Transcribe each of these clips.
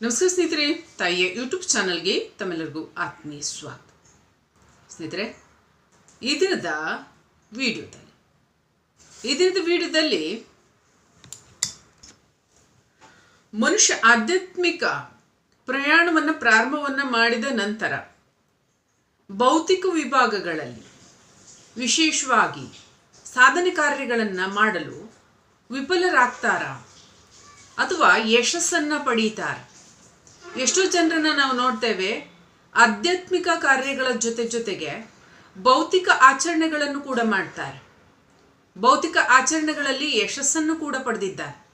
ನಮಸ್ಕಾರ ಸ್ನೇಹಿತರೆ, ತಾಯಿಯ ಯೂಟ್ಯೂಬ್ ಚಾನಲ್ಗೆ ತಮ್ಮೆಲ್ಲರಿಗೂ ಆತ್ಮೀಯ ಸ್ವಾಗತ. ಸ್ನೇಹಿತರೆ, ಈ ದಿನದ ವಿಡಿಯೋದಲ್ಲಿ, ಈ ದಿನದ ವಿಡಿಯೋದಲ್ಲಿ ಮನುಷ್ಯ ಆಧ್ಯಾತ್ಮಿಕ ಪ್ರಯಾಣವನ್ನು ಪ್ರಾರಂಭವನ್ನು ಮಾಡಿದ ನಂತರ ಭೌತಿಕ ವಿಭಾಗಗಳಲ್ಲಿ ವಿಶೇಷವಾಗಿ ಸಾಧನೆ ಕಾರ್ಯಗಳನ್ನು ಮಾಡಲು ವಿಫಲರಾಗ್ತಾರಾ ಅಥವಾ ಯಶಸ್ಸನ್ನು ಪಡೀತಾರೆ? ಎಷ್ಟೋ ಜನರನ್ನ ನಾವು ನೋಡ್ತೇವೆ ಆಧ್ಯಾತ್ಮಿಕ ಕಾರ್ಯಗಳ ಜೊತೆ ಜೊತೆಗೆ ಭೌತಿಕ ಆಚರಣೆಗಳನ್ನು ಕೂಡ ಮಾಡ್ತಾರೆ. ಭೌತಿಕ ಆಚರಣೆಗಳಲ್ಲಿ ಯಶಸ್ಸನ್ನು ಕೂಡ ಪಡೆದಿದ್ದಾರೆ.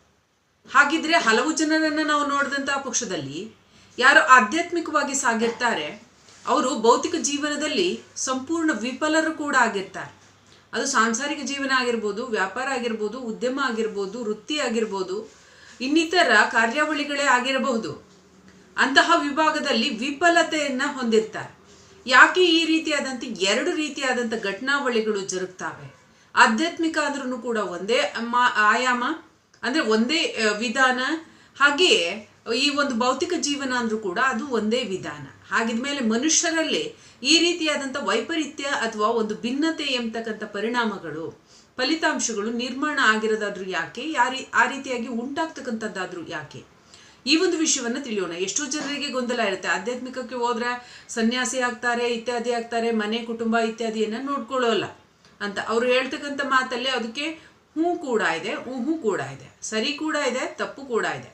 ಹಾಗಿದ್ರೆ ಹಲವು ಜನರನ್ನು ನಾವು ನೋಡಿದಂತಹ ಪಕ್ಷದಲ್ಲಿ ಯಾರು ಆಧ್ಯಾತ್ಮಿಕವಾಗಿ ಸಾಗಿರ್ತಾರೆ, ಅವರು ಭೌತಿಕ ಜೀವನದಲ್ಲಿ ಸಂಪೂರ್ಣ ವಿಫಲರು ಕೂಡ ಆಗಿರ್ತಾರೆ. ಅದು ಸಾಂಸಾರಿಕ ಜೀವನ ಆಗಿರ್ಬೋದು, ವ್ಯಾಪಾರ ಆಗಿರ್ಬೋದು, ಉದ್ಯಮ ಆಗಿರ್ಬೋದು, ವೃತ್ತಿ ಆಗಿರ್ಬೋದು, ಇನ್ನಿತರ ಕಾರ್ಯಾವಳಿಗಳೇ ಆಗಿರಬಹುದು. ಅಂತಹ ವಿಭಾಗದಲ್ಲಿ ವಿಫಲತೆಯನ್ನು ಹೊಂದಿರ್ತಾರೆ. ಯಾಕೆ ಈ ರೀತಿಯಾದಂಥ ಎರಡು ರೀತಿಯಾದಂಥ ಘಟನಾವಳಿಗಳು ಜರುಗ್ತಾವೆ? ಆಧ್ಯಾತ್ಮಿಕ ಅಂದ್ರೂ ಕೂಡ ಒಂದೇ ಆಯಾಮ, ಅಂದ್ರೆ ಒಂದೇ ವಿಧಾನ. ಹಾಗೆಯೇ ಈ ಒಂದು ಭೌತಿಕ ಜೀವನ ಅಂದ್ರೂ ಕೂಡ ಅದು ಒಂದೇ ವಿಧಾನ. ಹಾಗಿದ್ಮೇಲೆ ಮನುಷ್ಯರಲ್ಲಿ ಈ ರೀತಿಯಾದಂಥ ವೈಪರೀತ್ಯ ಅಥವಾ ಒಂದು ಭಿನ್ನತೆ ಎಂಬತಕ್ಕಂಥ ಪರಿಣಾಮಗಳು, ಫಲಿತಾಂಶಗಳು ನಿರ್ಮಾಣ ಆಗಿರೋದಾದ್ರೂ ಯಾಕೆ, ಯಾರಿ, ಆ ರೀತಿಯಾಗಿ ಉಂಟಾಗ್ತಕ್ಕಂಥದ್ದಾದ್ರೂ ಯಾಕೆ? ಈ ಒಂದು ವಿಷಯವನ್ನ ತಿಳಿಯೋಣ. ಎಷ್ಟೋ ಜನರಿಗೆ ಗೊಂದಲ ಇರುತ್ತೆ. ಆಧ್ಯಾತ್ಮಿಕಕ್ಕೆ ಹೋದ್ರೆ ಸನ್ಯಾಸಿ ಆಗ್ತಾರೆ, ಇತ್ಯಾದಿ ಆಗ್ತಾರೆ, ಮನೆ, ಕುಟುಂಬ ಇತ್ಯಾದಿಯನ್ನು ನೋಡ್ಕೊಳ್ಳೋಲ್ಲ. ಅಂತ ಅವರು ಹೇಳ್ತಕ್ಕಂಥ ಮಾತಲ್ಲಿ ಅದಕ್ಕೆ ಹ್ಞೂ ಕೂಡ ಇದೆ ಹ್ಞೂ ಕೂಡ ಇದೆ. ಸರಿ ಕೂಡ ಇದೆ, ತಪ್ಪು ಕೂಡ ಇದೆ.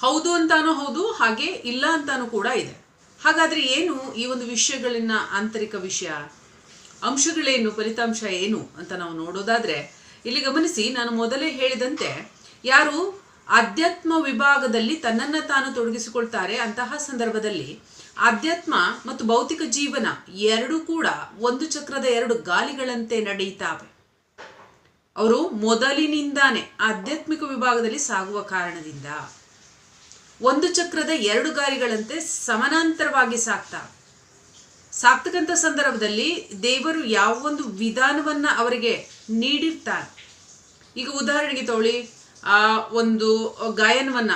ಹೌದು ಅಂತಾನೂ ಹೌದು, ಹಾಗೆ ಇಲ್ಲ ಅಂತಾನೂ ಕೂಡ ಇದೆ. ಹಾಗಾದ್ರೆ ಏನು ಈ ಒಂದು ವಿಷಯಗಳನ್ನ ಆಂತರಿಕ ವಿಷಯ, ಅಂಶಗಳೇನು, ಫಲಿತಾಂಶ ಏನು ಅಂತ ನಾವು ನೋಡೋದಾದ್ರೆ, ಇಲ್ಲಿ ಗಮನಿಸಿ ನಾನು ಮೊದಲೇ ಹೇಳಿದಂತೆ ಯಾರು ಆಧ್ಯಾತ್ಮ ವಿಭಾಗದಲ್ಲಿ ತನ್ನನ್ನು ತಾನು ತೊಡಗಿಸಿಕೊಳ್ತಾರೆ ಅಂತಹ ಸಂದರ್ಭದಲ್ಲಿ ಆಧ್ಯಾತ್ಮ ಮತ್ತು ಭೌತಿಕ ಜೀವನ ಎರಡೂ ಕೂಡ ಒಂದು ಚಕ್ರದ ಎರಡು ಗಾಲಿಗಳಂತೆ ನಡೆಯುತ್ತವೆ. ಅವರು ಮೊದಲಿನಿಂದಾನೆ ಆಧ್ಯಾತ್ಮಿಕ ವಿಭಾಗದಲ್ಲಿ ಸಾಗುವ ಕಾರಣದಿಂದ ಒಂದು ಚಕ್ರದ ಎರಡು ಗಾಲಿಗಳಂತೆ ಸಮಾನಾಂತರವಾಗಿ ಸಾಕ್ತಾವೆ ಸಾಕ್ತಕ್ಕಂಥ ಸಂದರ್ಭದಲ್ಲಿ ದೇವರು ಯಾವ ಒಂದು ವಿಧಾನವನ್ನ ಅವರಿಗೆ ನೀಡಿರ್ತಾರೆ ಈಗ ಉದಾಹರಣೆಗೆ ತಗೊಳ್ಳಿ ಆ ಒಂದು ಗಾಯನವನ್ನ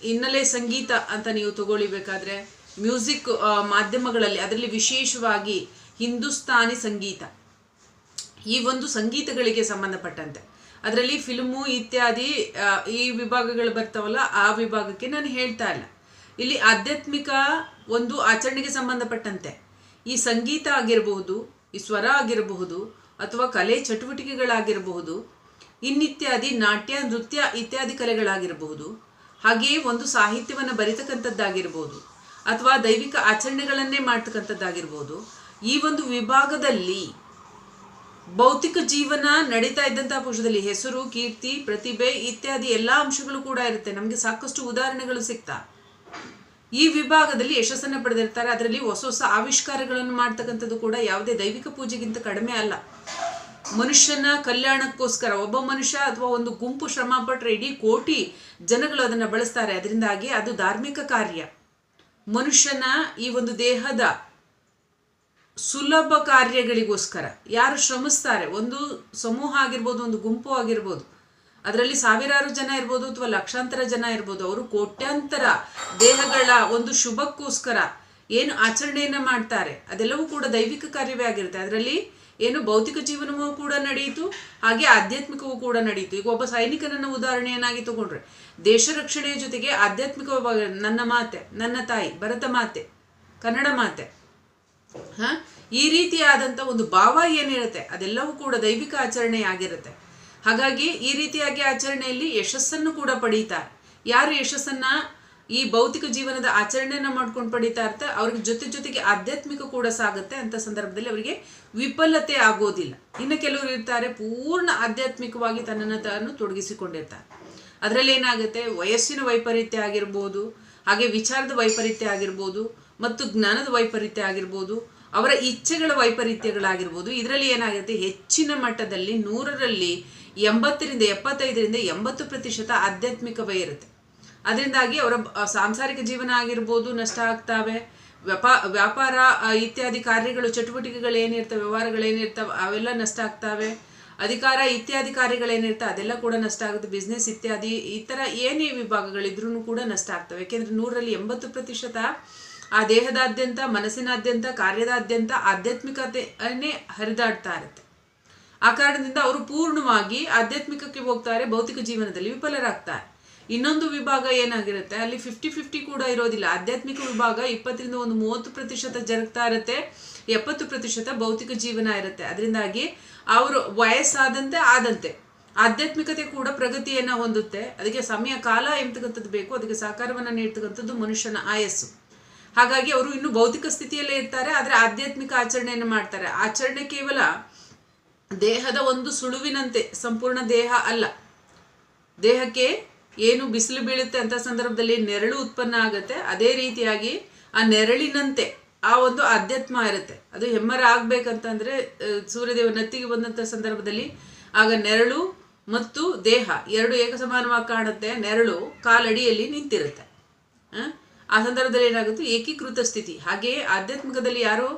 ಹಿನ್ನೆಲೆ ಸಂಗೀತ ಅಂತ ನೀವು ತಗೊಳ್ಳಿಬೇಕಾದ್ರೆ ಮ್ಯೂಸಿಕ್ ಮಾಧ್ಯಮಗಳಲ್ಲಿ ಅದರಲ್ಲಿ ವಿಶೇಷವಾಗಿ ಹಿಂದೂಸ್ತಾನಿ ಸಂಗೀತ. ಈ ಒಂದು ಸಂಗೀತಗಳಿಗೆ ಸಂಬಂಧಪಟ್ಟಂತೆ. ಅದರಲ್ಲಿ ಫಿಲ್ಮು ಇತ್ಯಾದಿ ಈ ವಿಭಾಗಗಳು ಬರ್ತಾವಲ್ಲ, ಆ ವಿಭಾಗಕ್ಕೆ ನಾನು ಹೇಳ್ತಾ ಇಲ್ಲ. ಇಲ್ಲಿ ಆಧ್ಯಾತ್ಮಿಕ ಒಂದು ಆಚರಣೆಗೆ ಸಂಬಂಧಪಟ್ಟಂತೆ. ಈ ಸಂಗೀತ ಆಗಿರಬಹುದು, ಈ ಸ್ವರ ಆಗಿರಬಹುದು, ಅಥವಾ ಕಲೆ ಚಟುವಟಿಕೆಗಳಾಗಿರಬಹುದು ಇನ್ನಿತ್ಯಾದಿ, ನಾಟ್ಯ, ನೃತ್ಯ ಇತ್ಯಾದಿ ಕಲೆಗಳಾಗಿರಬಹುದು. ಹಾಗೆಯೇ ಒಂದು ಸಾಹಿತ್ಯವನ್ನು ಬರಿತಕ್ಕಂಥದ್ದಾಗಿರ್ಬೋದು ಅಥವಾ ದೈವಿಕ ಆಚರಣೆಗಳನ್ನೇ ಮಾಡ್ತಕ್ಕಂಥದ್ದಾಗಿರ್ಬೋದು ಈ ಒಂದು ವಿಭಾಗದಲ್ಲಿ ಭೌತಿಕ ಜೀವನ ನಡೀತಾ ಇದ್ದಂತಹ ಪುರುಷದಲ್ಲಿ ಹೆಸರು, ಕೀರ್ತಿ, ಪ್ರತಿಭೆ ಇತ್ಯಾದಿ ಎಲ್ಲ ಅಂಶಗಳು ಕೂಡ ಇರುತ್ತೆ. ನಮಗೆ ಸಾಕಷ್ಟು ಉದಾಹರಣೆಗಳು ಸಿಗ್ತಾ. ಈ ವಿಭಾಗದಲ್ಲಿ ಯಶಸ್ಸನ್ನು ಪಡೆದಿರ್ತಾರೆ. ಅದರಲ್ಲಿ ಹೊಸ ಹೊಸ ಆವಿಷ್ಕಾರಗಳನ್ನು ಮಾಡ್ತಕ್ಕಂಥದ್ದು ಕೂಡ ಯಾವುದೇ ದೈವಿಕ ಪೂಜೆಗಿಂತ ಕಡಿಮೆ ಅಲ್ಲ. ಮನುಷ್ಯನ ಕಲ್ಯಾಣಕ್ಕೋಸ್ಕರ, ಒಬ್ಬ ಮನುಷ್ಯ ಅಥವಾ ಒಂದು ಗುಂಪು ಶ್ರಮ ಪಟ್ಟರೆ ಇಡೀ ಕೋಟಿ ಜನಗಳು ಅದನ್ನು ಬಳಸ್ತಾರೆ. ಅದರಿಂದಾಗಿ ಅದು ಧಾರ್ಮಿಕ ಕಾರ್ಯ. ಮನುಷ್ಯನ ಈ ಒಂದು ದೇಹದ ಸುಲಭ ಕಾರ್ಯಗಳಿಗೋಸ್ಕರ ಯಾರು ಶ್ರಮಿಸ್ತಾರೆ? ಒಂದು ಸಮೂಹ ಆಗಿರ್ಬೋದು, ಒಂದು ಗುಂಪು ಆಗಿರ್ಬೋದು, ಅದರಲ್ಲಿ ಸಾವಿರಾರು ಜನ ಇರ್ಬೋದು ಅಥವಾ ಲಕ್ಷಾಂತರ ಜನ ಇರ್ಬೋದು, ಅವರು ಕೋಟ್ಯಾಂತರ ದೇಹಗಳ ಒಂದು ಶುಭಕ್ಕೋಸ್ಕರ ಏನು ಆಚರಣೆಯನ್ನು ಮಾಡ್ತಾರೆ, ಅದೆಲ್ಲವೂ ಕೂಡ ದೈವಿಕ ಕಾರ್ಯವೇ ಆಗಿರುತ್ತೆ. ಅದರಲ್ಲಿ ಏನು ಭೌತಿಕ ಜೀವನವೂ ಕೂಡ ನಡೆಯಿತು, ಹಾಗೆ ಆಧ್ಯಾತ್ಮಿಕವೂ ಕೂಡ ನಡೆಯಿತು. ಈಗ ಒಬ್ಬ ಸೈನಿಕನನ್ನ ಉದಾಹರಣೆಯನ್ನಾಗಿ ತಗೊಂಡ್ರೆ, ದೇಶ ರಕ್ಷಣೆಯ ಜೊತೆಗೆ ಆಧ್ಯಾತ್ಮಿಕವಾಗಿ ನನ್ನ ಮಾತೆ, ನನ್ನ ತಾಯಿ, ಭರತ ಮಾತೆ, ಕನ್ನಡ ಮಾತೆ, ಹ? ಈ ರೀತಿಯಾದಂಥ ಒಂದು ಭಾವ ಏನಿರುತ್ತೆ, ಅದೆಲ್ಲವೂ ಕೂಡ ದೈವಿಕ ಆಚರಣೆ ಆಗಿರುತ್ತೆ ಹಾಗಾಗಿ ಈ ರೀತಿಯಾಗಿ ಆಚರಣೆಯಲ್ಲಿ ಯಶಸ್ಸನ್ನು ಕೂಡ ಪಡೀತಾರೆ. ಯಾರು ಯಶಸ್ಸನ್ನ ಈ ಭೌತಿಕ ಜೀವನದ ಆಚರಣೆಯನ್ನು ಮಾಡ್ಕೊಂಡು ಪಡಿತಾ ಇರ್ತಾರೆ. ಅವ್ರಿಗೆ ಜೊತೆ ಜೊತೆಗೆ ಆಧ್ಯಾತ್ಮಿಕ ಕೂಡ ಸಾಗುತ್ತೆ ಅಂತ ಸಂದರ್ಭದಲ್ಲಿ ಅವರಿಗೆ ವಿಫಲತೆ ಆಗೋದಿಲ್ಲ. ಇನ್ನು ಕೆಲವರು ಇರ್ತಾರೆ, ಪೂರ್ಣ ಆಧ್ಯಾತ್ಮಿಕವಾಗಿ ತನ್ನನ್ನು ತಾನು ತೊಡಗಿಸಿಕೊಂಡಿರ್ತಾರೆ. ಅದರಲ್ಲಿ ಏನಾಗುತ್ತೆ? ವಯಸ್ಸಿನ ವೈಪರೀತ್ಯ ಆಗಿರ್ಬೋದು, ಹಾಗೆ ವಿಚಾರದ ವೈಪರೀತ್ಯ ಆಗಿರ್ಬೋದು, ಮತ್ತು ಜ್ಞಾನದ ವೈಪರೀತ್ಯ ಆಗಿರ್ಬೋದು, ಅವರ ಇಚ್ಛೆಗಳ ವೈಪರೀತ್ಯಗಳಾಗಿರ್ಬೋದು, ಇದರಲ್ಲಿ ಏನಾಗುತ್ತೆ? ಹೆಚ್ಚಿನ ಮಟ್ಟದಲ್ಲಿ ನೂರರಲ್ಲಿ ಎಂಬತ್ತರಿಂದ ಎಪ್ಪತ್ತೈದರಿಂದ ಎಂಬತ್ತು ಪ್ರತಿಶತ ಆಧ್ಯಾತ್ಮಿಕವೇ ಇರುತ್ತೆ. ಅದರಿಂದಾಗಿ ಅವರ ಸಾಂಸಾರಿಕ ಜೀವನ ಆಗಿರ್ಬೋದು, ನಷ್ಟ ಆಗ್ತಾವೆ. ವ್ಯಾಪಾ, ವ್ಯಾಪಾರ ಇತ್ಯಾದಿ ಕಾರ್ಯಗಳು, ಚಟುವಟಿಕೆಗಳು ಏನಿರ್ತವೆ, ವ್ಯವಹಾರಗಳು ಏನಿರ್ತವೆ, ಅವೆಲ್ಲ ನಷ್ಟ ಆಗ್ತಾವೆ. ಅಧಿಕಾರ ಇತ್ಯಾದಿ ಕಾರ್ಯಗಳೇನಿರ್ತವೆ ಅದೆಲ್ಲ ಕೂಡ ನಷ್ಟ ಆಗುತ್ತೆ. ಬಿಸ್ನೆಸ್ ಇತ್ಯಾದಿ, ಈ ಥರ ಏನೇ ವಿಭಾಗಗಳಿದ್ರೂ ಕೂಡ ನಷ್ಟ ಆಗ್ತವೆ. ಯಾಕೆಂದರೆ ನೂರಲ್ಲಿ ಎಂಬತ್ತು ಪ್ರತಿಶತ ಆ ದೇಹದಾದ್ಯಂತ, ಮನಸ್ಸಿನಾದ್ಯಂತ, ಕಾರ್ಯದಾದ್ಯಂತ ಆಧ್ಯಾತ್ಮಿಕತೆಯನ್ನೇ ಹರಿದಾಡ್ತಾ ಇರುತ್ತೆ. ಆ ಕಾರಣದಿಂದ ಅವರು ಪೂರ್ಣವಾಗಿ ಆಧ್ಯಾತ್ಮಿಕಕ್ಕೆ ಹೋಗ್ತಾರೆ, ಭೌತಿಕ ಜೀವನದಲ್ಲಿ ವಿಫಲರಾಗ್ತಾರೆ. ಇನ್ನೊಂದು ವಿಭಾಗ ಏನಾಗಿರುತ್ತೆ? ಅಲ್ಲಿ ಫಿಫ್ಟಿ ಫಿಫ್ಟಿ ಕೂಡ ಇರೋದಿಲ್ಲ. ಆಧ್ಯಾತ್ಮಿಕ ವಿಭಾಗ ಇಪ್ಪತ್ತರಿಂದ ಒಂದು ಮೂವತ್ತು ಪ್ರತಿಶತ ಜರುಗ್ತಾ ಇರುತ್ತೆ. ಎಪ್ಪತ್ತು ಪ್ರತಿಶತ ಭೌತಿಕ ಜೀವನ ಇರುತ್ತೆ. ಅದರಿಂದಾಗಿ ಅವರು ವಯಸ್ಸಾದಂತೆ ಆದಂತೆ ಆಧ್ಯಾತ್ಮಿಕತೆ ಕೂಡ ಪ್ರಗತಿಯನ್ನ ಹೊಂದುತ್ತೆ. ಅದಕ್ಕೆ ಸಮಯ ಕಾಲ ಎಂಬತಕ್ಕಂಥದ್ದು ಬೇಕು? ಅದಕ್ಕೆ ಸಹಕಾರವನ್ನು ನೀಡ್ತಕ್ಕಂಥದ್ದು ಮನುಷ್ಯನ ಆಯಸ್ಸು. ಹಾಗಾಗಿ ಅವರು ಇನ್ನು ಭೌತಿಕ ಸ್ಥಿತಿಯಲ್ಲೇ ಇರ್ತಾರೆ, ಆದರೆ ಆಧ್ಯಾತ್ಮಿಕ ಆಚರಣೆಯನ್ನು ಮಾಡ್ತಾರೆ. ಆಚರಣೆ ಕೇವಲ ದೇಹದ ಒಂದು ಸುಳುವಿನಂತೆ, ಸಂಪೂರ್ಣ ದೇಹ ಅಲ್ಲ. ದೇಹಕ್ಕೆ ಏನು ಬಿಸಿಲು ಬೀಳುತ್ತೆ ಅಂತ ಸಂದರ್ಭದಲ್ಲಿ ನೆರಳು ಉತ್ಪನ್ನ ಆಗುತ್ತೆ. ಅದೇ ರೀತಿಯಾಗಿ ಆ ನೆರಳಿನಂತೆ ಆ ಒಂದು ಅಧ್ಯಾತ್ಮ ಇರುತ್ತೆ. ಅದು ಹೆಮ್ಮರ ಆಗ್ಬೇಕಂತಂದ್ರೆ ಸೂರ್ಯದೇವ ನತ್ತಿಗೆ ಬಂದಂಥ ಸಂದರ್ಭದಲ್ಲಿ ಆಗ ನೆರಳು ಮತ್ತು ದೇಹ ಎರಡು ಏಕಸಮಾನವಾಗಿ ಕಾಣುತ್ತೆ. ನೆರಳು ಕಾಲಡಿಯಲ್ಲಿ ನಿಂತಿರುತ್ತೆ? ಆ ಸಂದರ್ಭದಲ್ಲಿ ಏನಾಗುತ್ತೆ? ಏಕೀಕೃತ ಸ್ಥಿತಿ. ಹಾಗೆಯೇ ಆಧ್ಯಾತ್ಮಿಕದಲ್ಲಿ ಯಾರು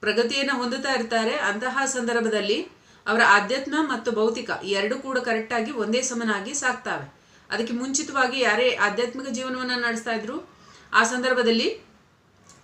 ಪ್ರಗತಿಯನ್ನು ಹೊಂದುತ್ತಾ ಇರ್ತಾರೆ. ಅಂತಹ ಸಂದರ್ಭದಲ್ಲಿ ಅವರ ಆಧ್ಯಾತ್ಮ ಮತ್ತು ಭೌತಿಕ ಎರಡು ಕೂಡ ಕರೆಕ್ಟಾಗಿ ಒಂದೇ ಸಮನಾಗಿ ಸಾಕ್ತಾವೆ ಅದಕ್ಕೆ ಮುಂಚಿತವಾಗಿ ಯಾರೇ ಆಧ್ಯಾತ್ಮಿಕ ಜೀವನವನ್ನು ನಡೆಸ್ತಾ ಇದ್ರು, ಆ ಸಂದರ್ಭದಲ್ಲಿ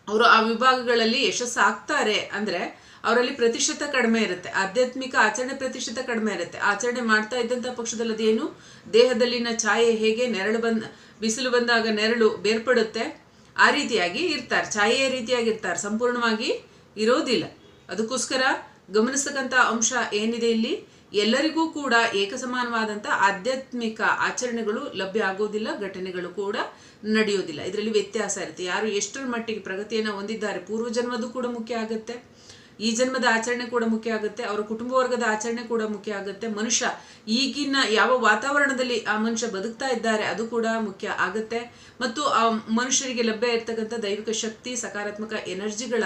ಅವರು ಆ ವಿಭಾಗಗಳಲ್ಲಿ ಯಶಸ್ಸು ಆಗ್ತಾರೆ ಅಂದ್ರೆ ಅವರಲ್ಲಿ ಪ್ರತಿಶತ ಕಡಿಮೆ ಇರುತ್ತೆ. ಆಧ್ಯಾತ್ಮಿಕ ಆಚರಣೆ ಪ್ರತಿಶತ ಕಡಿಮೆ ಇರುತ್ತೆ. ಆಚರಣೆ ಮಾಡ್ತಾ ಇದ್ದಂಥ ಪಕ್ಷದಲ್ಲಿ ಅದೇನು ದೇಹದಲ್ಲಿನ ಛಾಯೆ ಹೇಗೆ ನೆರಳು ಬಂದ, ಬಿಸಿಲು ಬಂದಾಗ ನೆರಳು ಬೇರ್ಪಡುತ್ತೆ? ಆ ರೀತಿಯಾಗಿ ಇರ್ತಾರೆ. ಛಾಯೆಯ ರೀತಿಯಾಗಿ ಇರ್ತಾರೆ. ಸಂಪೂರ್ಣವಾಗಿ ಇರೋದಿಲ್ಲ. ಅದಕ್ಕೋಸ್ಕರ ಗಮನಿಸ್ತಕ್ಕಂಥ ಅಂಶ ಏನಿದೆ ಇಲ್ಲಿ? ಎಲ್ಲರಿಗೂ ಕೂಡ ಏಕಸಮಾನವಾದಂಥ ಆಧ್ಯಾತ್ಮಿಕ ಆಚರಣೆಗಳು ಲಭ್ಯ ಆಗೋದಿಲ್ಲ, ಘಟನೆಗಳು ಕೂಡ ನಡೆಯೋದಿಲ್ಲ. ಇದರಲ್ಲಿ ವ್ಯತ್ಯಾಸ ಇರುತ್ತೆ. ಯಾರು ಎಷ್ಟರ ಮಟ್ಟಿಗೆ ಪ್ರಗತಿಯನ್ನು ಹೊಂದಿದ್ದಾರೆ ಪೂರ್ವ ಜನ್ಮದ್ದು ಕೂಡ ಮುಖ್ಯ ಆಗುತ್ತೆ, ಈ ಜನ್ಮದ ಆಚರಣೆ ಕೂಡ ಮುಖ್ಯ ಆಗುತ್ತೆ, ಅವರ ಕುಟುಂಬ ವರ್ಗದ ಆಚರಣೆ ಕೂಡ ಮುಖ್ಯ ಆಗುತ್ತೆ. ಮನುಷ್ಯ ಈಗಿನ ಯಾವ ವಾತಾವರಣದಲ್ಲಿ ಆ ಮನುಷ್ಯ ಬದುಕ್ತಾ ಇದ್ದಾರೆ, ಅದು ಕೂಡ ಮುಖ್ಯ ಆಗುತ್ತೆ. ಮತ್ತು ಆ ಮನುಷ್ಯರಿಗೆ ಲಭ್ಯ ಇರ್ತಕ್ಕಂಥ ದೈವಿಕ ಶಕ್ತಿ, ಸಕಾರಾತ್ಮಕ ಎನರ್ಜಿಗಳ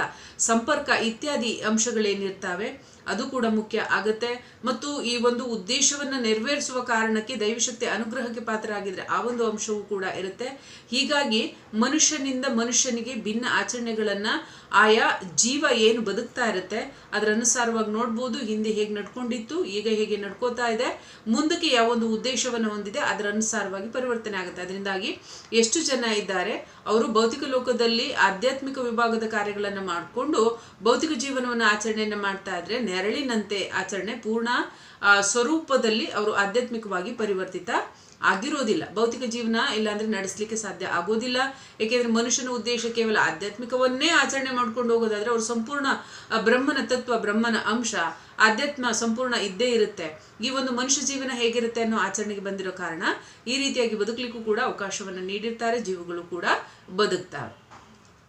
ಸಂಪರ್ಕ ಇತ್ಯಾದಿ ಅಂಶಗಳೇನಿರ್ತವೆ ಅದು ಕೂಡ ಮುಖ್ಯ ಆಗತ್ತೆ. ಮತ್ತು ಈ ಒಂದು ಉದ್ದೇಶವನ್ನು ನೆರವೇರಿಸುವ ಕಾರಣಕ್ಕೆ ದೈವಶಕ್ತಿ ಅನುಗ್ರಹಕ್ಕೆ ಪಾತ್ರ ಆಗಿದ್ರೆ ಆ ಒಂದು ಅಂಶವೂ ಕೂಡ ಇರುತ್ತೆ. ಹೀಗಾಗಿ ಮನುಷ್ಯನಿಂದ ಮನುಷ್ಯನಿಗೆ ಭಿನ್ನ ಆಚರಣೆಗಳನ್ನ ಆಯಾ ಜೀವ ಏನು ಬದುಕ್ತಾ ಇರುತ್ತೆ ಅದರ ಅನುಸಾರವಾಗಿ ನೋಡ್ಬೋದು, ಹಿಂದೆ ಹೇಗೆ ನಡ್ಕೊಂಡಿತ್ತು, ಈಗ ಹೇಗೆ ನಡ್ಕೋತಾ ಇದೆ, ಮುಂದಕ್ಕೆ ಯಾವ ಒಂದು ಉದ್ದೇಶವನ್ನು ಹೊಂದಿದೆ ಅದರ ಅನುಸಾರವಾಗಿ ಪರಿವರ್ತನೆ ಆಗುತ್ತೆ. ಅದರಿಂದಾಗಿ ಎಷ್ಟು ಜನ ಇದ್ದಾರೆ, ಅವರು ಭೌತಿಕ ಲೋಕದಲ್ಲಿ ಆಧ್ಯಾತ್ಮಿಕ ವಿಭಾಗದ ಕಾರ್ಯಗಳನ್ನು ಮಾಡಿಕೊಂಡು ಭೌತಿಕ ಜೀವನವನ್ನು ಆಚರಣೆಯನ್ನು ಮಾಡ್ತಾ ಇದ್ರೆ, ನೆರಳಿನಂತೆ ಆಚರಣೆ ಪೂರ್ಣ ಸ್ವರೂಪದಲ್ಲಿ ಅವರು ಆಧ್ಯಾತ್ಮಿಕವಾಗಿ ಪರಿವರ್ತಿತ ಆಗಿರೋದಿಲ್ಲ. ಭೌತಿಕ ಜೀವನ ಇಲ್ಲಾಂದ್ರೆ ನಡೆಸಲಿಕ್ಕೆ ಸಾಧ್ಯ ಆಗೋದಿಲ್ಲ. ಏಕೆಂದ್ರೆ ಮನುಷ್ಯನ ಉದ್ದೇಶ ಕೇವಲ ಆಧ್ಯಾತ್ಮಿಕವನ್ನೇ ಆಚರಣೆ ಮಾಡ್ಕೊಂಡು ಹೋಗೋದಾದ್ರೆ ಅವರು ಸಂಪೂರ್ಣ ಬ್ರಹ್ಮನ ತತ್ವ, ಬ್ರಹ್ಮನ ಅಂಶ, ಆಧ್ಯಾತ್ಮ ಸಂಪೂರ್ಣ ಇದ್ದೇ ಇರುತ್ತೆ. ಈ ಒಂದು ಮನುಷ್ಯ ಜೀವನ ಹೇಗಿರುತ್ತೆ ಅನ್ನೋ ಆಚರಣೆಗೆ ಬಂದಿರೋ ಕಾರಣ ಈ ರೀತಿಯಾಗಿ ಬದುಕಲಿಕ್ಕೂ ಕೂಡ ಅವಕಾಶವನ್ನು ನೀಡಿರ್ತಾರೆ, ಜೀವಗಳು ಕೂಡ ಬದುಕ್ತಾರೆ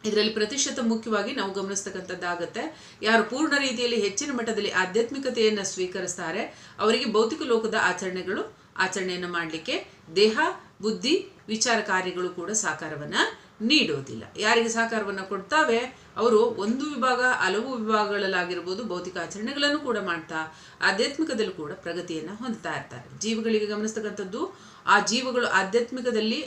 ಇದರಲ್ಲಿ ಪ್ರತಿಶತ ಮುಖ್ಯವಾಗಿ ನಾವು ಗಮನಿಸ್ತಕ್ಕಂಥದ್ದಾಗತ್ತೆ ಯಾರು ಪೂರ್ಣ ರೀತಿಯಲ್ಲಿ ಹೆಚ್ಚಿನ ಮಟ್ಟದಲ್ಲಿ ಆಧ್ಯಾತ್ಮಿಕತೆಯನ್ನು ಸ್ವೀಕರಿಸ್ತಾರೆ, ಅವರಿಗೆ ಭೌತಿಕ ಲೋಕದ ಆಚರಣೆಗಳು ಆಚರಣೆಯನ್ನು ಮಾಡಲಿಕ್ಕೆ ದೇಹ, ಬುದ್ಧಿ, ವಿಚಾರ ಕಾರ್ಯಗಳು ಕೂಡ ಸಹಕಾರವನ್ನು ನೀಡೋದಿಲ್ಲ. ಯಾರಿಗೆ ಸಹಕಾರವನ್ನು ಕೊಡ್ತಾವೆ? ಅವರು ಒಂದು ವಿಭಾಗ, ಹಲವು ವಿಭಾಗಗಳಲ್ಲಾಗಿರ್ಬೋದು ಭೌತಿಕ ಆಚರಣೆಗಳನ್ನು ಕೂಡ ಮಾಡ್ತಾ, ಆಧ್ಯಾತ್ಮಿಕದಲ್ಲೂ ಕೂಡ ಪ್ರಗತಿಯನ್ನು ಹೊಂದ್ತಾ ಇರ್ತಾರೆ. ಜೀವಗಳಿಗೆ ಗಮನಿಸ್ತಕ್ಕಂಥದ್ದು, ಆ ಜೀವಗಳು ಆಧ್ಯಾತ್ಮಿಕದಲ್ಲಿ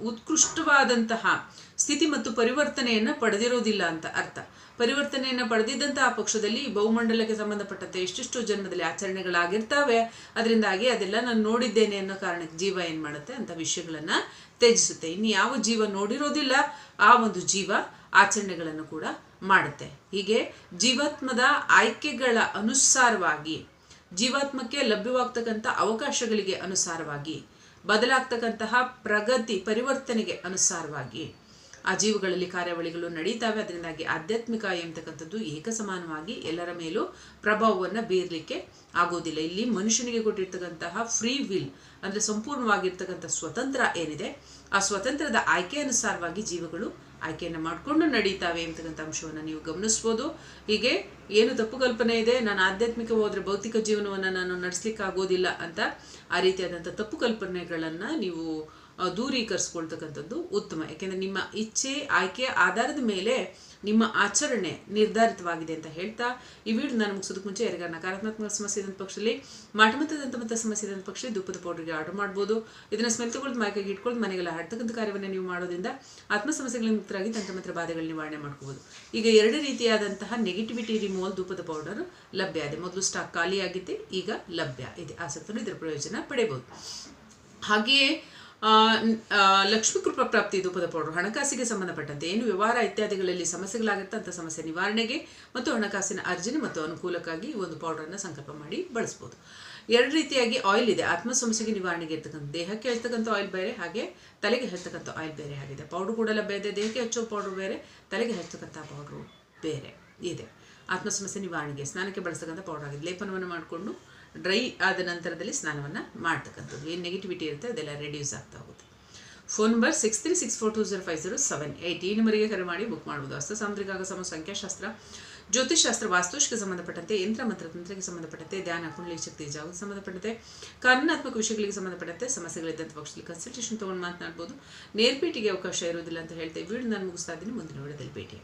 ಉತ್ಕೃಷ್ಟವಾದಂತಹ ಸ್ಥಿತಿ ಮತ್ತು ಪರಿವರ್ತನೆಯನ್ನು ಪಡೆದಿರೋದಿಲ್ಲ ಅಂತ ಅರ್ಥ. ಪರಿವರ್ತನೆಯನ್ನು ಪಡೆದಿದ್ದಂತಹ ಪಕ್ಷದಲ್ಲಿ ಬಹುಮಂಡಲಕ್ಕೆ ಸಂಬಂಧಪಟ್ಟಂತೆ ಎಷ್ಟೆಷ್ಟು ಜನ್ಮದಲ್ಲಿ ಆಚರಣೆಗಳಾಗಿರ್ತಾವೆ. ಅದರಿಂದಾಗಿ ಅದೆಲ್ಲ ನಾನು ನೋಡಿದ್ದೇನೆ ಅನ್ನೋ ಕಾರಣಕ್ಕೆ ಜೀವ ಏನು ಮಾಡುತ್ತೆ ಅಂತ ವಿಷಯಗಳನ್ನು ತ್ಯಜಿಸುತ್ತೆ. ಇನ್ನು ಯಾವ ಜೀವ ನೋಡಿರೋದಿಲ್ಲ, ಆ ಒಂದು ಜೀವ ಆಚರಣೆಗಳನ್ನು ಕೂಡ ಮಾಡುತ್ತೆ. ಹೀಗೆ ಜೀವಾತ್ಮದ ಆಯ್ಕೆಗಳ ಅನುಸಾರವಾಗಿ, ಜೀವಾತ್ಮಕ್ಕೆ ಲಭ್ಯವಾಗ್ತಕ್ಕಂಥ ಅವಕಾಶಗಳಿಗೆ ಅನುಸಾರವಾಗಿ ಬದಲಾಗ್ತಕ್ಕಂತಹ ಪ್ರಗತಿ ಪರಿವರ್ತನೆಗೆ ಅನುಸಾರವಾಗಿ ಆ ಜೀವಗಳಲ್ಲಿ ಕಾರ್ಯಾವಳಿಗಳು ನಡೀತಾವೆ. ಅದರಿಂದಾಗಿ ಆಧ್ಯಾತ್ಮಿಕ ಎಂಬತಕ್ಕಂಥದ್ದು ಏಕಸಮಾನವಾಗಿ ಎಲ್ಲರ ಮೇಲೂ ಪ್ರಭಾವವನ್ನು ಬೀರಲಿಕ್ಕೆ ಆಗೋದಿಲ್ಲ. ಇಲ್ಲಿ ಮನುಷ್ಯನಿಗೆ ಕೊಟ್ಟಿರ್ತಕ್ಕಂತಹ ಫ್ರೀ ವಿಲ್ ಅಂದರೆ ಸಂಪೂರ್ಣವಾಗಿರ್ತಕ್ಕಂಥ ಸ್ವತಂತ್ರ ಏನಿದೆ, ಆ ಸ್ವತಂತ್ರದ ಆಯ್ಕೆ ಅನುಸಾರವಾಗಿ ಜೀವಗಳು ಆಯ್ಕೆಯನ್ನು ಮಾಡಿಕೊಂಡು ನಡೀತಾವೆ ಅಂತಕ್ಕಂಥ ಅಂಶವನ್ನು ನೀವು ಗಮನಿಸ್ಬೋದು. ಹೀಗೆ ಏನು ತಪ್ಪು ಕಲ್ಪನೆ ಇದೆ, ನಾನು ಆಧ್ಯಾತ್ಮಿಕ ಹೋದರೆ ಭೌತಿಕ ಜೀವನವನ್ನು ನಾನು ನಡೆಸ್ಲಿಕ್ಕೆ ಆಗೋದಿಲ್ಲ ಅಂತ ಆ ರೀತಿಯಾದಂಥ ತಪ್ಪು ಕಲ್ಪನೆಗಳನ್ನು ನೀವು ದೂರೀಕರಿಸ್ಕೊಳ್ತಕ್ಕಂಥದ್ದು ಉತ್ತಮ. ಯಾಕೆಂದರೆ ನಿಮ್ಮ ಇಚ್ಛೆ, ಆಯ್ಕೆ, ಆಧಾರದ ಮೇಲೆ ನಿಮ್ಮ ಆಚರಣೆ ನಿರ್ಧಾರಿತವಾಗಿದೆ ಅಂತ ಹೇಳ್ತಾ ಈ ವಿಡಿಯೋ ನಾನು ಮುಗಿಸೋದಕ್ಕೆ ಮುಂಚೆ ಯಾರಿಗಾರ ನಕಾರಾತ್ಮಕ ಸಮಸ್ಯೆ ಇದ್ದಂಥ ಪಕ್ಷದಲ್ಲಿ ಮಾಟಮತ್ತ ದಂತಮತ ಸಮಸ್ಯೆ ಇದ್ದಂಥ ಪಕ್ಷದಲ್ಲಿ ಧೂಪದ ಪೌಡರ್ಗೆ ಆರ್ಡರ್ ಮಾಡ್ಬೋದು. ಇದನ್ನು ಸ್ಮೆಲ್ ತಗೊಳ್ದು ಮೈಕಿಗೆ ಇಟ್ಕೊಂಡು ಮನೆಗೆಲ್ಲ ಹಾಡ್ತಕ್ಕಂಥ ಕಾರ್ಯವನ್ನು ನೀವು ಮಾಡೋದ್ರಿಂದ ಆತ್ಮ ಸಮಸ್ಯೆಗಳಿಗೆ ಮುಕ್ತರಾಗಿ ತಂತ್ರಮಂತ್ರ ಬಾಧೆಗಳ ನಿವಾರಣೆ ಮಾಡ್ಕೋಬೋದು ಈಗ ಎರಡು ರೀತಿಯಾದಂತಹ ನೆಗೆಟಿವಿಟಿ ರಿಮೂವಲ್ ಧೂಪದ ಪೌಡರ್ ಲಭ್ಯ ಇದೆ. ಮೊದಲು ಸ್ಟಾಕ್ ಖಾಲಿಯಾಗಿದ್ದೆ ಈಗ ಲಭ್ಯ ಇದೆ. ಆಸಕ್ತರು ಇದರ ಪ್ರಯೋಜನ ಪಡೆಯಬಹುದು ಹಾಗೆಯೇ ಲಕ್ಷ್ಮೀ ಕೃಪಾ ಪ್ರಾಪ್ತಿ ಧೂಪದ ಪೌಡರ್, ಹಣಕಾಸಿಗೆ ಸಂಬಂಧಪಟ್ಟಂತೆ ಏನು ವ್ಯವಹಾರ ಇತ್ಯಾದಿಗಳಲ್ಲಿ ಸಮಸ್ಯೆಗಳಾಗುತ್ತೆ ಅಂತ ಸಮಸ್ಯೆ ನಿವಾರಣೆಗೆ ಮತ್ತು ಹಣಕಾಸಿನ ಅರ್ಜನೆ ಮತ್ತು ಅನುಕೂಲಕ್ಕಾಗಿ ಈ ಒಂದು ಪೌಡರನ್ನು ಸಂಕಲ್ಪ ಮಾಡಿ ಬಳಸ್ಬೋದು. ಎರಡು ರೀತಿಯಾಗಿ ಆಯಿಲ್ ಇದೆ. ಆತ್ಮ ಸಮಸ್ಯೆಗೆ ನಿವಾರಣೆಗೆ ಇರ್ತಕ್ಕಂಥ ದೇಹಕ್ಕೆ ಹೇಳ್ತಕ್ಕಂಥ ಆಯಿಲ್ ಬೇರೆ, ಹಾಗೆ ತಲೆಗೆ ಹೇಳ್ತಕ್ಕಂಥ ಆಯಿಲ್ ಬೇರೆ ಆಗಿದೆ. ಪೌಡರ್ ಕೂಡ ಲಭ್ಯ ಇದೆ. ದೇಹಕ್ಕೆ ಹಚ್ಚೋ ಪೌಡರ್ ಬೇರೆ, ತಲೆಗೆ ಹಚ್ಚತಕ್ಕಂಥ ಪೌಡ್ರು ಬೇರೆ ಇದೆ. ಆತ್ಮ ಸಮಸ್ಯೆ ನಿವಾರಣೆಗೆ ಸ್ನಾನಕ್ಕೆ ಬಳಸ್ತಕ್ಕಂಥ ಪೌಡರ್ ಆಗಿದೆ. ಲೇಪನವನ್ನು ಮಾಡಿಕೊಂಡು ಡ್ರೈ ಆದ ನಂತರದಲ್ಲಿ ಸ್ನಾನವನ್ನು ಮಾಡ್ತಕ್ಕಂಥದ್ದು. ಏನು ನೆಗೆಟಿವಿಟಿ ಇರುತ್ತೆ, ಅದೆಲ್ಲ ರೆಡ್ಯೂಸ್ ಆಗ್ತಾ ಹೋಗುತ್ತೆ. Phone number six three six four two zero five zero seven eight ಈ ನಂಬರಿಗೆ ಕರೆ ಮಾಡಿ ಬುಕ್ ಮಾಡ್ಬೋದು. ಹಸ್ತ ಸಾಮುದ್ರಿಕ ಆಗಸಮ ಸಂಖ್ಯಾಶಾಸ್ತ್ರ ಜ್ಯೋತಿಷಾಸ್ತ್ರ ವಾಸ್ತುಶಿಕ ಸಂಬಂಧಪಟ್ಟಂತೆ, ಯಂತ್ರ ಮಂತ್ರ ತಂತ್ರಕ್ಕೆ ಸಂಬಂಧಪಟ್ಟಂತೆ, ಧ್ಯಾನ, ಕುಂಡಲಿ, ಶಕ್ತಿ ಜಾಗಕ್ಕೆ ಸಂಬಂಧಪಟ್ಟಂತೆ, ಕಾನೂನಾತ್ಮಕ ವಿಷಯಗಳಿಗೆ ಸಂಬಂಧಪಟ್ಟಂತೆ ಸಮಸ್ಯೆಗಳಿದ್ದಂಥ ಪಕ್ಷದಲ್ಲಿ ಕನ್ಸಲ್ಟೇಷನ್ ತೊಗೊಂಡು ಮಾತನಾಡ್ಬೋದು. ನೇರ್ಪೇಟಿಗೆ ಅವಕಾಶ ಇರೋದಿಲ್ಲ ಅಂತ ಹೇಳ್ತೇವೆ ವಿಡಿಯೋ ನಾನು ಮುಗಿಸ್ತಾ ಇದ್ದೀನಿ. ಮುಂದಿನ ವಿಡಿಯೋದಲ್ಲಿ ಭೇಟಿ